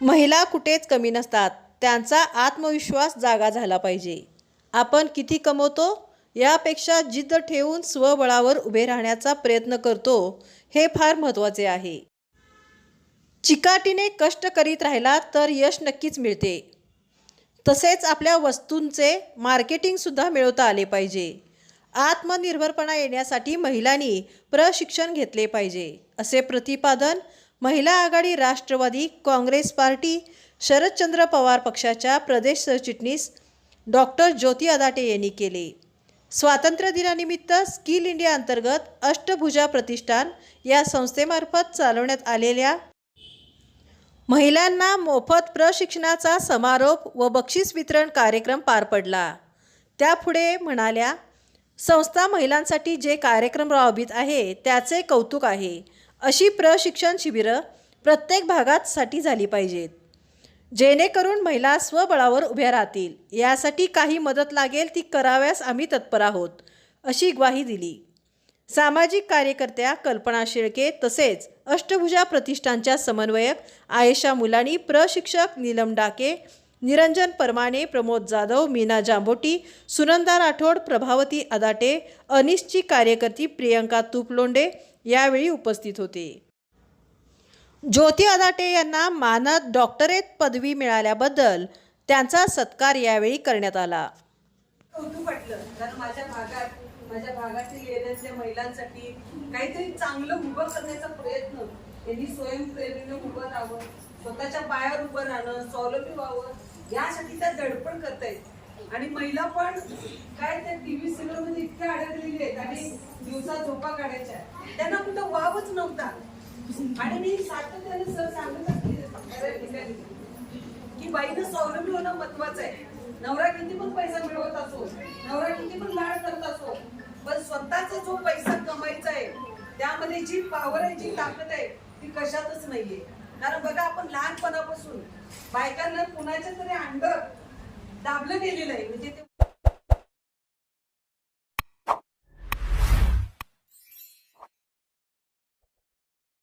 महिला कुठेच कमी नसतात. त्यांचा आत्मविश्वास जागा झाला पाहिजे. आपण किती कमवतो यापेक्षा जिद्द ठेवून स्वबळावर उभे राहण्याचा प्रयत्न करतो हे फार महत्त्वाचे आहे. चिकाटीने कष्ट करीत राहिला तर यश नक्कीच मिळते. तसेच आपल्या वस्तूंचे मार्केटिंगसुद्धा मिळवता आले पाहिजे. आत्मनिर्भरपणा येण्यासाठी महिलांनी प्रशिक्षण घेतले पाहिजे असे प्रतिपादन महिला आघाडी राष्ट्रवादी काँग्रेस पार्टी शरदचंद्र पवार पक्षाच्या प्रदेश सरचिटणीस डॉक्टर ज्योती अदाटे यांनी केले. स्वातंत्र्य दिनानिमित्त स्किल इंडिया अंतर्गत अष्टभुजा प्रतिष्ठान या संस्थेमार्फत चालवण्यात आलेल्या महिलांना मोफत प्रशिक्षणाचा समारोप व बक्षीस वितरण कार्यक्रम पार पडला. त्यापुढे म्हणाल्या संस्था महिलांसाठी जे कार्यक्रम राबवित आहे त्याचे कौतुक आहे. अशी प्रशिक्षण शिबिरं प्रत्येक भागात साठी झाली पाहिजेत. जेणेकरून महिला स्वबळावर उभ्या राहतील. यासाठी काही मदत लागेल ती कराव्यास आम्ही तत्पर आहोत अशी ग्वाही दिली. सामाजिक कार्यकर्त्या कल्पना शेळके तसेच अष्टभुजा प्रतिष्ठानच्या समन्वयक आयशा मुलानी प्रशिक्षक नीलम डाके निरंजन परमाने प्रमोद जाधव मीना जांभोटी सुनंदा राठोड प्रभावती अदाटे अनिश्ची कार्यकर्ती प्रियंका तुपलोंडे यावेळी उपस्थित होते. ज्योती अदाटे यांना मानद डॉक्टरेट पदवी मिळाल्याबद्दल त्यांचा सत्कार यावेळी करण्यात आला. कौतुक वाटलं. कारण माझ्या भागात माझ्या भागातील येण्याच्या महिलांसाठी काहीतरी चांगलं उभं करण्याचा प्रयत्न त्यांनी स्वयंप्रेरणेनं उभं राहावं स्वतःच्या पायावर उभं राहणं स्वावलंबी व्हावं यासाठी त्या धडपड करतायत. आणि महिला पण काय त्या टीव्ही सिरियलमध्ये इतक्या अडकलेली आहेत आणि दिवसा झोपा काढायच्या त्यांना कुठं वावच नव्हता. आणि मी सातत्याने सर सांगत असते की बाईनं स्वावलंबी होणं महत्वाचं आहे. नवरा किती पण पैसा मिळवत असो नवरा किती पण लाड करत असो पण स्वतःचा जो पैसा कमायचा आहे त्यामध्ये जी पावर आहे जी ताकद आहे ती कशातच नाहीये. कारण बघा आपण लहानपणापासून बायकांना कुणाच्या तरी अंड दाबलं गेलेलं आहे. म्हणजे ते